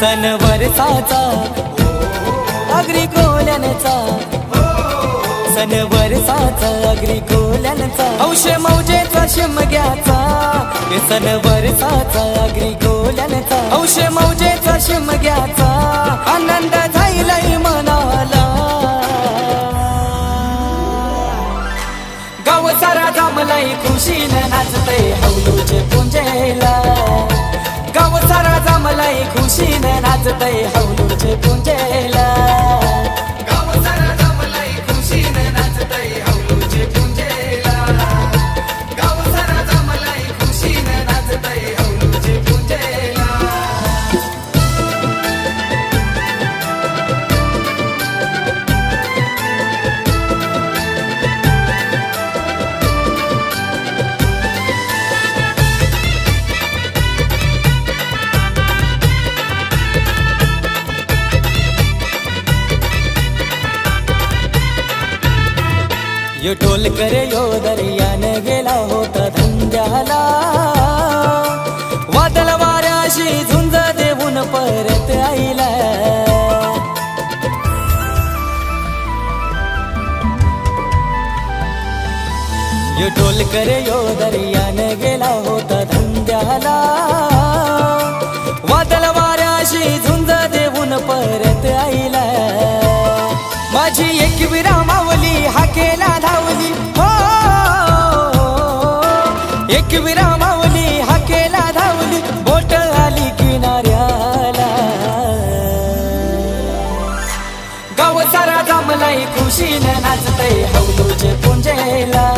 सण वरसाचा अग्री कोल्यांचा सण वरसाचा अग्री कोल्यांचा औषे मौजेचा शिमग्याचा हे सण वरसाचा अग्री कोल्यांचा औषे मौजेचा शिमग्याचा आनंद झाईलाय मनाला. गाव सारा जमलाय खुशीनं नाचते हौलूचे पुंजेला. गाव सारा जमलाय खुशीने नाचतय हौलूचे पुंजेला. यो यो दर्यानं गेला होता धंद्याला. वादळ वाऱ्याशी झुंज देऊन परत आईला. यो टोल करे यो दर्यानं गेला होता धंद्याला. वादळ वाऱ्याशी झुंज देऊन परत आईला. माझी एक विरामावली हा केला धावली. हो एक विरामावली हा केला धावली. बोट आली किनाऱ्याला. गाव सारा जमलाई खुशीनं नाचतय हौलूचे पुंजेला.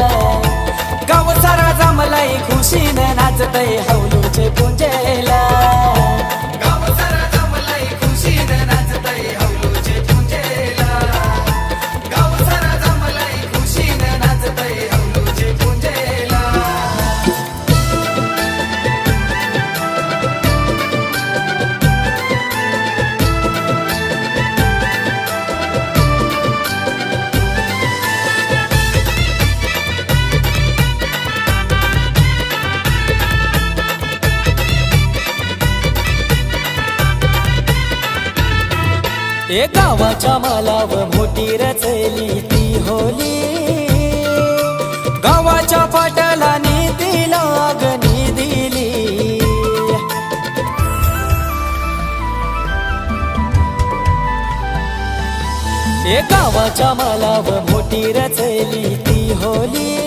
गाव सारा जमलाई खुशीनं नाचतय हौलूचे ए गावाच्या मालाव मोठी रचली ती होली. गावाच्या पाटाला निधी लागणी दिली. ए गावाच्या मालाव मोठी रचली ती होली.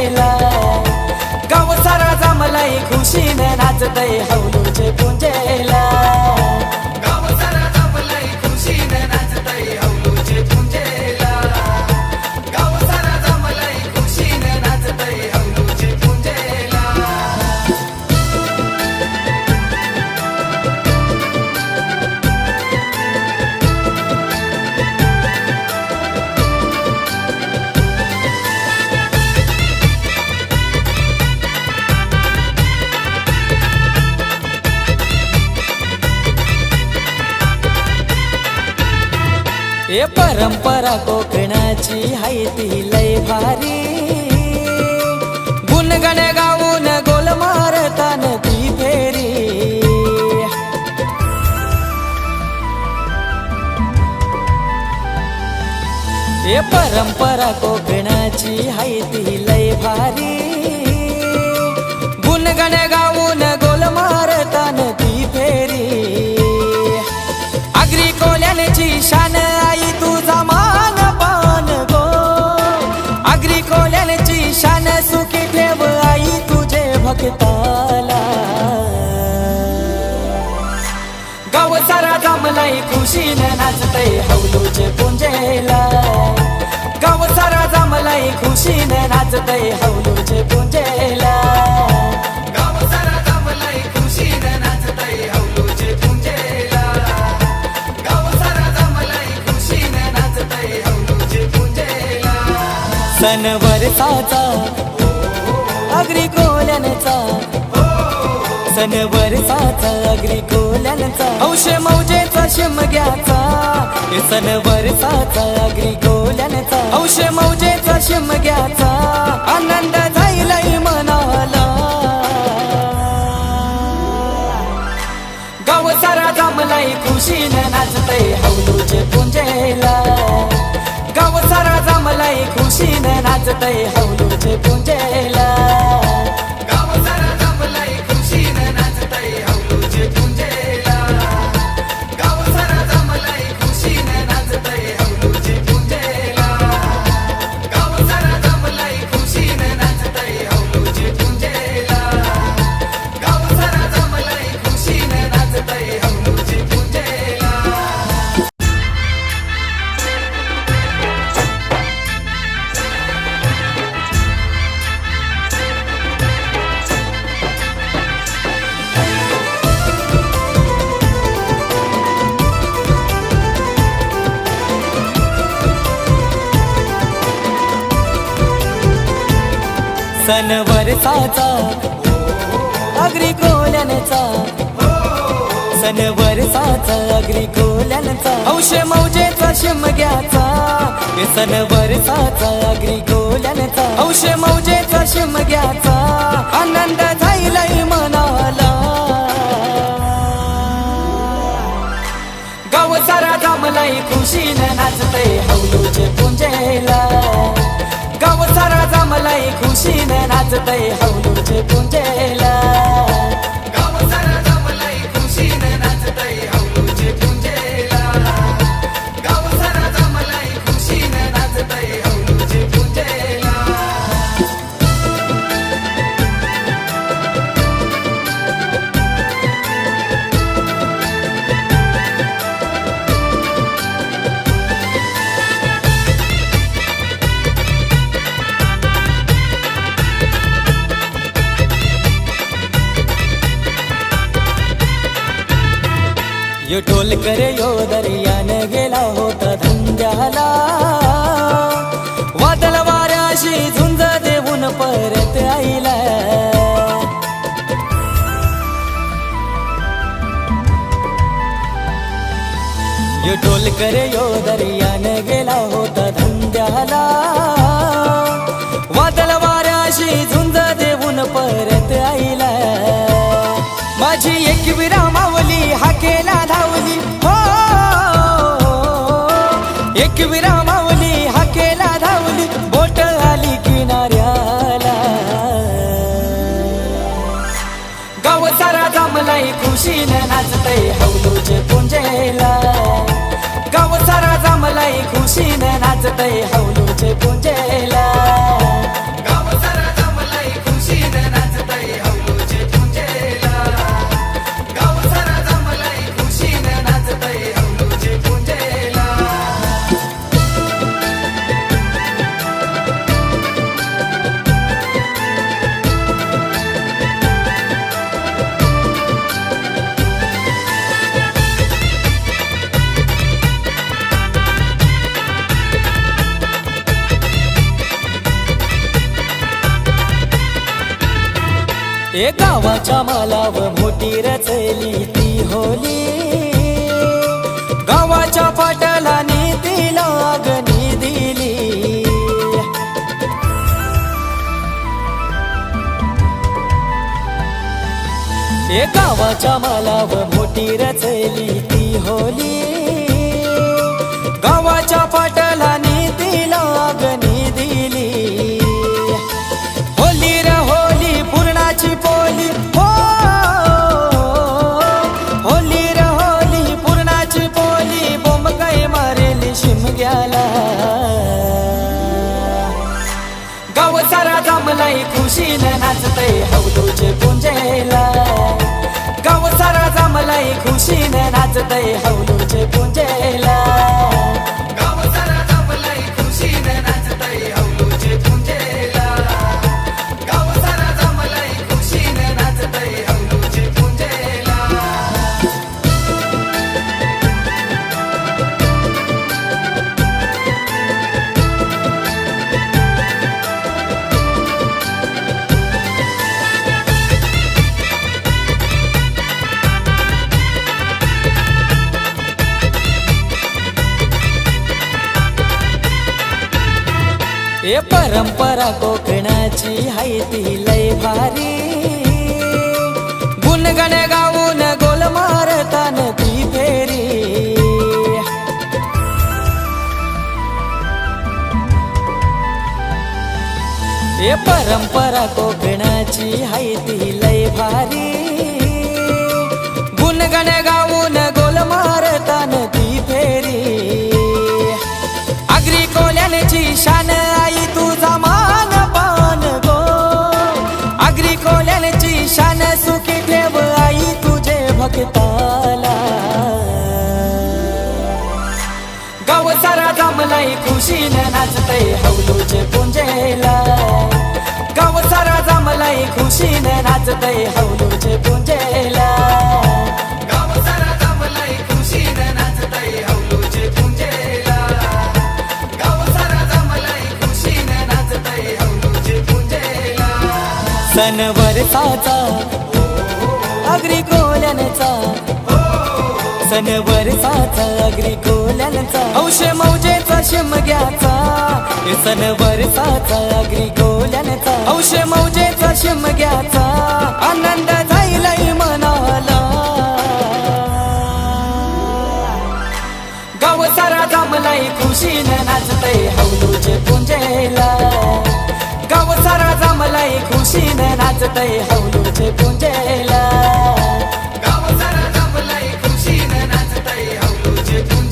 पुंजेला गाव सारा जमलाय खुशीने नाचतय हौलूचे पुंजेला परंपरा कोकणाची हाय ती लय भारी. गुणगण गाऊन गोल मारतान ती फेरी. ए परंपरा कोकणाची हाय ती लय भारी. गुणगण गाऊन गाव सारा जमलाय खुशीने नाचतय हौलूचे पुंजेला. गाव सारा जमलाय खुशीने नाचतय हौलूचे पुंजेला. गाव सारा जमलाय खुशीनं सण वरसाचा अग्री गोल्यांचा हौश मौजेचा शिमग्याचा हे सण वरसाचा अग्री गोल्यांचा हौश मौजेचा शिमग्याचा आनंद जाईलाई मनाला. गाव सारा जमलाय खुशीनं नाचतय हौलूचे पुंजेला. गाव सारा जमलाय खुशीनं नाचतय हौलूचे पुंजेला. वर्षाचा अग्री कोल्यांचा सन वर्षाचा अग्री कोल्यांचा हौश मौजेचा शिमग्याचा. हे सण वरसाचा अग्री कोल्यांचा हौश मौजेचा शिमग्याचा. आनंद जाईलाई मनाला. गाव सारा जमलाय खुशीनं नाचते हौलूचे पुंजेला. जमलाय खुशीनं नाचतय हौलूचे पुंजेला यो टोल करे यो दर्यानं गेला होता धंद्याला. वादल वाऱ्याशी झुंज देऊन परत आईला. यो टोल करे यो दर्यानं गेला होता धंद्याला. वादल वाऱ्याशी झुंज देऊन परत आईला. माझी एक धावली. हो एक विरामावली हाकेला धावली बोट आली किनाऱ्याला. गाव सारा जमलाय खुशीनं नाचतय हौलूचे पुंजेला. गाव सारा जमलाय खुशीनं नाचतय हौलूचे पुंजेला. ए गावाच्या मालाव मोठी रचली ती होली. गावाच्या पाटलाने ती लागणी दिली. ए गावाच्या मालाव मोठी रचली ती होली. गावाच्या पाटलाने ती लागणी जमलाय नाचते हौदूचे पुंजेला. गाव सारा जमलाई खुशीने नाचते हौदूचे पुंजेला. परंपरा कोकणाची हाय ती लय भारी. गुणगण गाऊन गोल मारतान ती फेरी. हे परंपरा कोकणाची हाय ती लय भारी. गुणगण गाऊन गोल मार खुशीनं नाचते हौलूचे पुंजेला. गाव सारा जमलाय खुशीनं नाचते हौलूचे पुंजेला. गाव सारा जमलाय हौलूचे पुंजेला. गाव सारा जमलाय हौलूचे पुंजेला. अग्री कोल्यानचा सण वरसाचा अग्री गोल्यांचा औषे मौजेचा शिमग्याचा हे सण वरसाचा अग्री गोल्यांचा औषे मौजेचा शिमग्याचा आनंद जाईलय मनाला. गाव सारा जमलाय खुशीनं नाचतय हौलूचे पुंजेला. गाव सारा जमलाय खुशीनं नाचतय हौलूचे पुंजेला. हौलूचे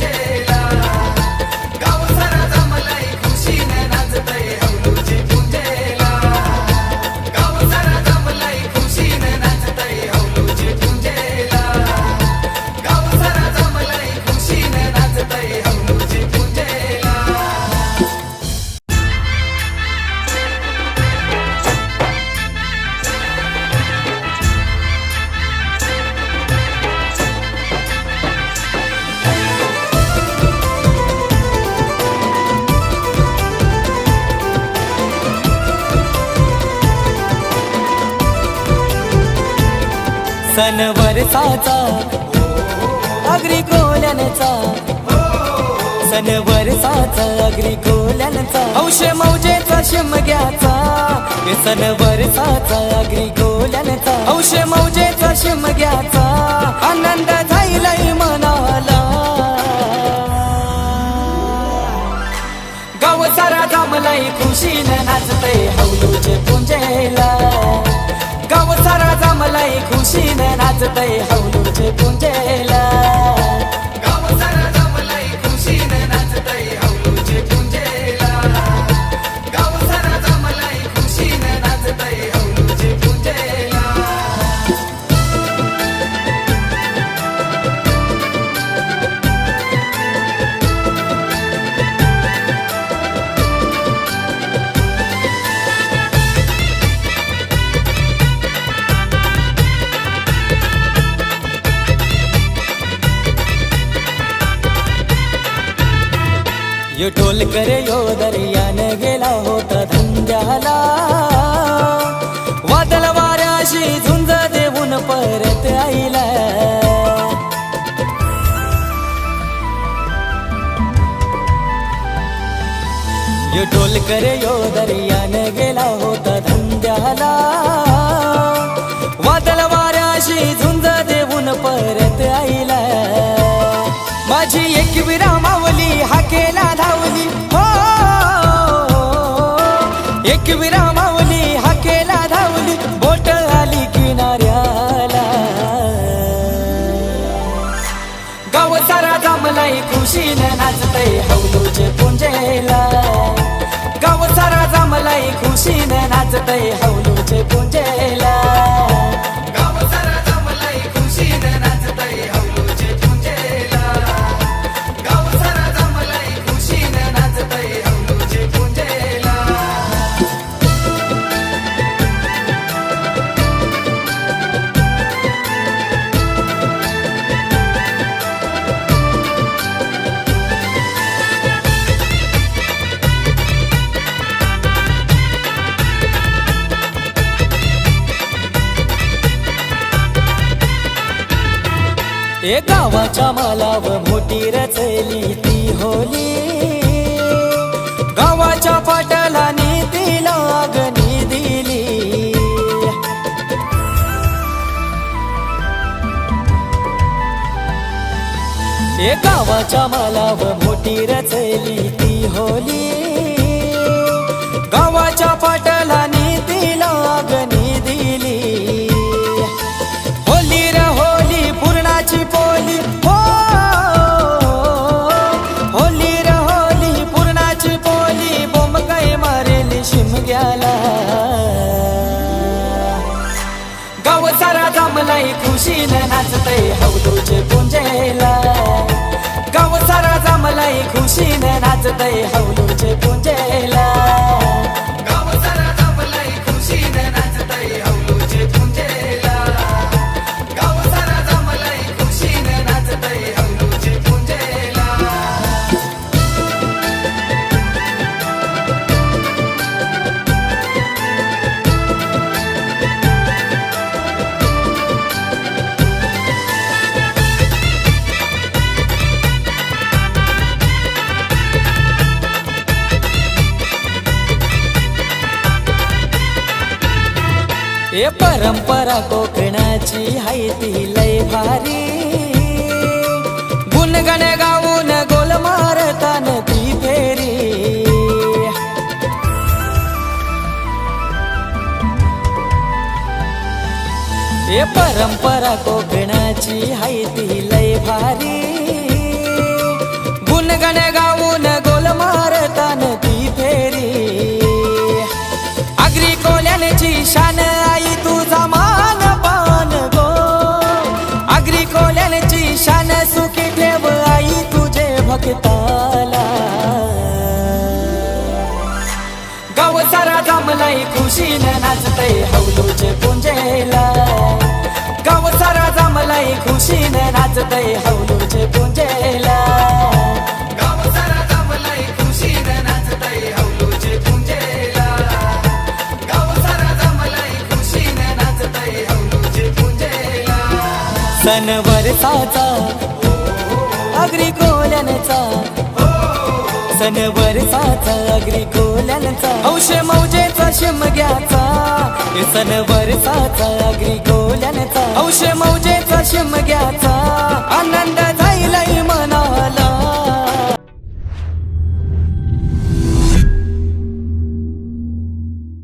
सण वरसाचा अग्री कोल्यानचा सन वरसाचा अग्री कोल्यानचा हौश मौजेचा शिमग्याचा हे सण वरसाचा अग्री कोल्यानचा हौश मौजेचा शिमग्याचा आनंद जाईलय मनाला. गाव सारा जमलाय खुशीनं नाचते हौलूचे पुंजेला. सारा खुशीने नाचतय हौलूचे पुंजेला परत आईला. यो टोल करे यो दर्यानं गेला होता धंद्याला. वादळ वाऱ्याशी झुंज देऊन परत आईला. माझी एक विरामावली हाकेला धावली. हो. हो, हो, हो एक विरामावली खुशीनं नाचतय हौलूचे पुंजेला. गाव सारा जमलाय खुशीनं नाचतय हौलूचे पुंजेला. गावाच्या मालाव मोठी रचली ती होली. गावाच्या पाटला ती लागणी दिली. गावाच्या मालाव मोठी रचली ती होली. पुंजेला गाव सारा जमलाई खुशीने नाचतय हवलूचे पुंजेला. परंपरा कोकणाची हाय ती लय भारी. गुणगण गाऊन गोल मारतान ती फेरी. ए परंपरा कोकणाची हाय ती लय भारी. ताला गाव सारा जमलाय खुशीनं नाचतय हौलूचे पुंजेला. गाव सारा जमलाय खुशीनं नाचतय हौलूचे पुंजेला. गाव सारा अग्री कोल्यांचा सण वरसाचा अग्री कोल्यांचा हौश मौजेचा शिमग्याचा हे सण वरसाचा अग्री कोल्यांचा हौश मौजेचा शिमग्याचा आनंद जाईल